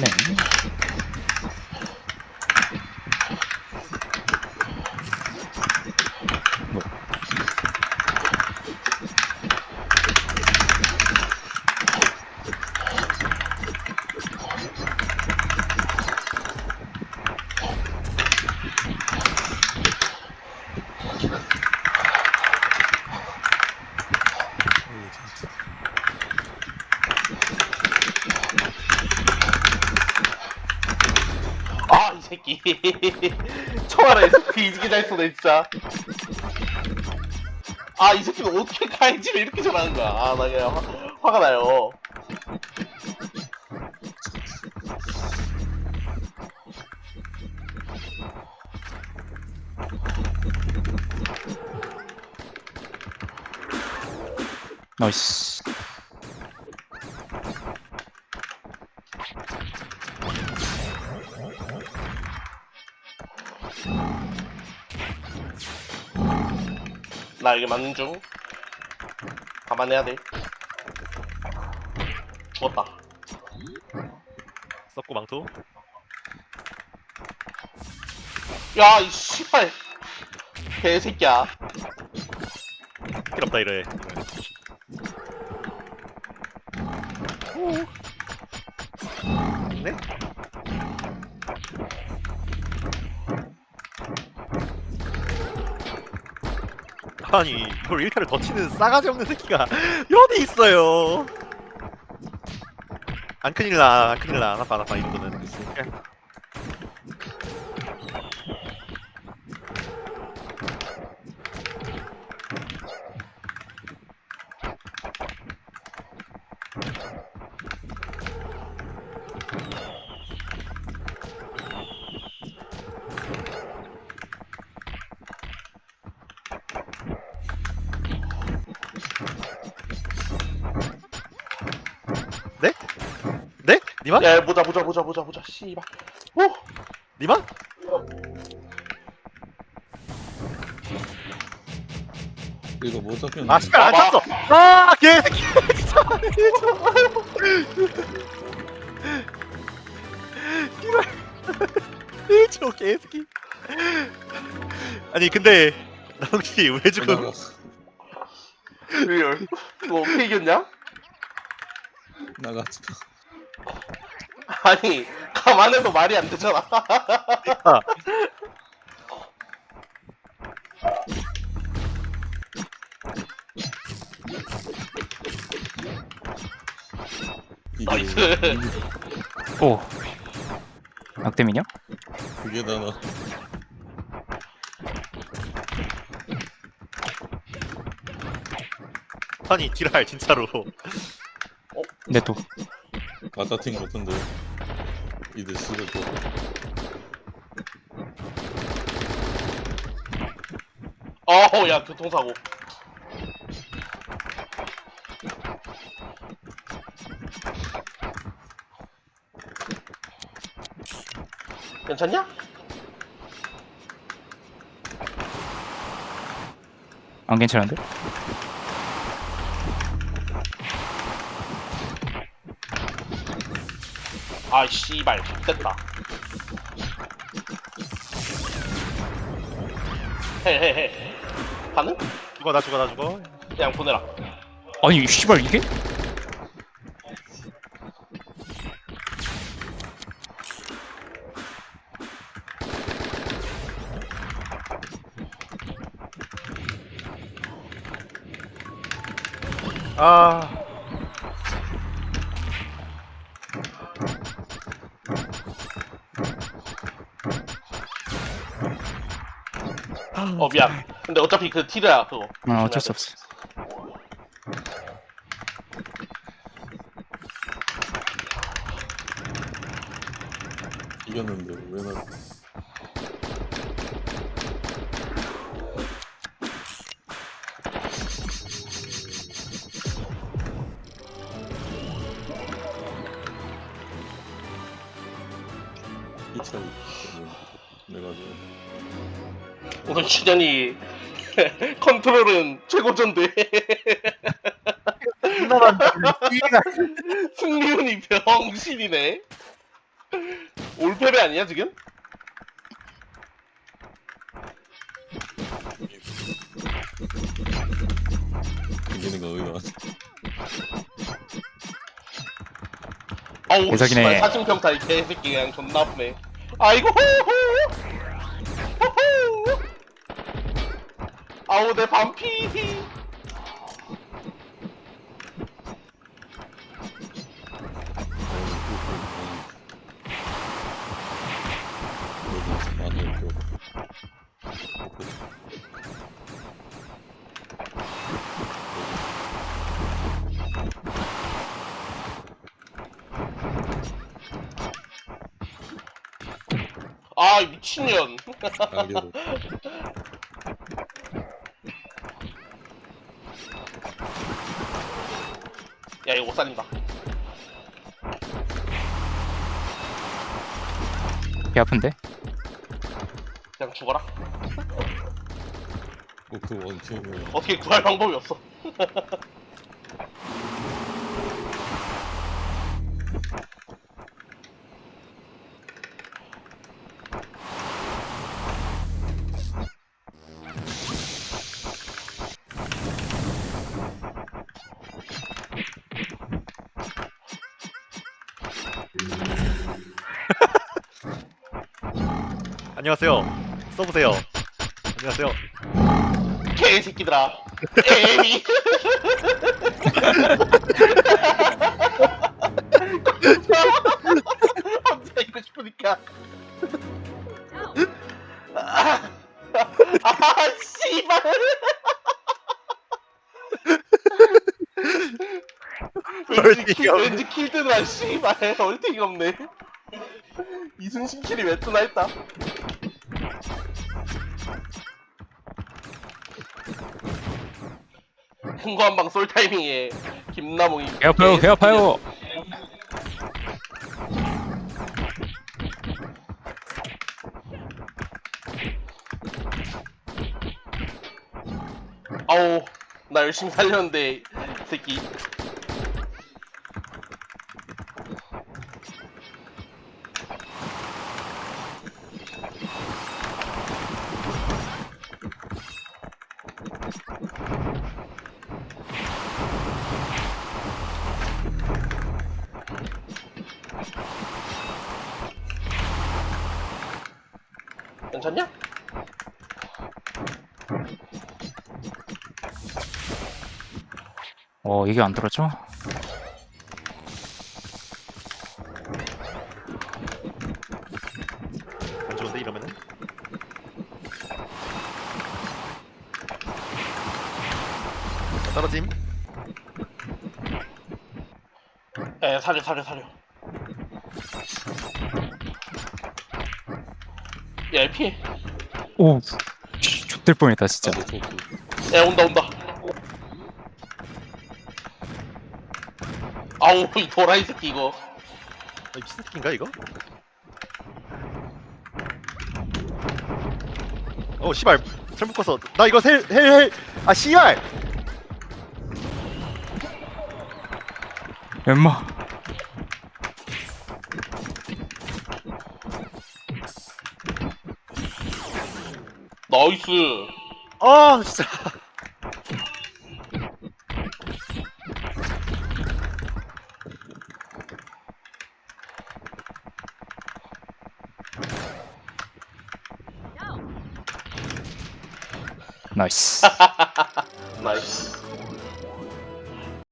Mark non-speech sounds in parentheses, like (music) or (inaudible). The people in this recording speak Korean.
많네. 뭐, 아, 이 새끼. 뒤지게 잘 쏘네, 진짜. 아, 이 새끼는 어떻게 가해지를 이렇게 잘하는 거야. 아, 나 그냥 화, 화가 나요. 나이스. 나 이게 맞는 중. 감안해야 돼. 죽었다. 썩고 망토 야, 이 씨발. 개새끼야. 필요 없다 이래 있 아니 이걸 1타를 더 치는 싸가지 없는 새끼가 (laughs) 어디 있어요. 안 큰일 나안 큰일 나안 아파 안 아파 이 정도는 네? 니만? 야, 보자, 보자, 보자, 보자, 보자. 씨발. 오! 니만? 이거 못 잡혔네. 아 씨발 안. 찼어 아 개새끼 진짜 씨발 1초 개새끼 아니 근데 나 혹시 왜 죽음 나가. 리얼. 이거 어떻게 이겼냐? 나가. (laughs) 아니, 가만해도 말이 안 되잖아. 이게 나이스. 오. 악대민요? 그게 다 나. 아니 지랄 진짜로 내 또. 팀 같은데. 이들 또. 어우, 야, 교통사고. 괜찮냐? 안 괜찮은데? 아, 씨발. 됐다. 헤헤헤. 가능? 죽어 나 죽어 나 죽어 그냥 보내라. 아니, 씨발, 이게? 아 어, 미안. 근데 어차피 그 티르야, 그거. 아, 어쩔 수 없어. 이겼는데 왜 나? 이 차이. 내가 좀 오늘 준현이 (laughs) 컨트롤은 최고전데 (laughs) 승리운이 병신이네. 올패배 아니야 지금? 이기는 거 의외다. 아우. 씨발 사진평타 이 개새끼 그냥 존나 아프네 아이고 호호 아우 내 반피. 아 미친년. 야 이거 못 살린다. 개 아픈데? 그냥 죽어라. 그 어떻게 구할 방법이 없어 (laughs) 안녕하세요. 써보세요. 안녕하세요. 개새끼들아. 에이. 혼자 있고 싶으니까. 아, 아 씨발. 왠지 킬, 왠지 킬드라 씨발. 얼티가 없네. 이순신 킬이 왜 뜨나 했다 큰거 한방 쏠 타이밍에 김나몽이 개 아파요 개 아파요. 아우 나 열심히 살렸는데 이 새끼 괜찮냐? 어 이게 안 들었죠? 안 좋은데 이러면은? 자, 떨어짐. 에 살려 살려 살려 야 피해 오 씨, X될 뻔했다 진짜. 야 온다 온다 아우 이 도라이 새끼 이거 아, 이 피스킨가 이거? 어 씨발 잘못 껐어. 나 이거 헬헬헬아 씨발. 엠마 나이스. 아 진짜. 나이스 나이스 (laughs)